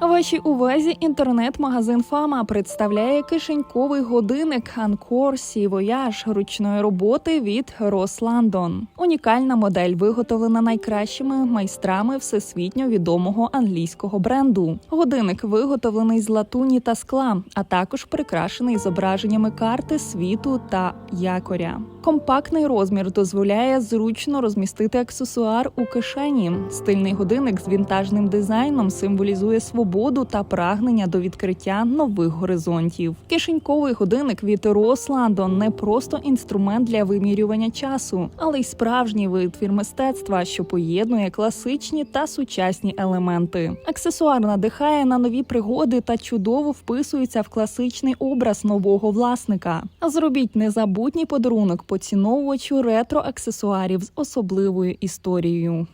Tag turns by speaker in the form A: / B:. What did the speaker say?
A: Вашій увазі інтернет-магазин Фама представляє кишеньковий годинник Анкор Сі Вояж ручної роботи від Рос Ландон. Унікальна модель виготовлена найкращими майстрами всесвітньо відомого англійського бренду. Годинник виготовлений з латуні та скла, а також прикрашений зображеннями карти світу та якоря. Компактний розмір дозволяє зручно розмістити аксесуар у кишені. Стильний годинник з вінтажним дизайном символізує свободу та прагнення до відкриття нових горизонтів. Кишеньковий годинник від Рос Ландон не просто інструмент для вимірювання часу, але й справжній витвір мистецтва, що поєднує класичні та сучасні елементи. Аксесуар надихає на нові пригоди та чудово вписується в класичний образ нового власника. Зробіть незабутній подарунок поціновувачу ретро аксесуарів з особливою історією.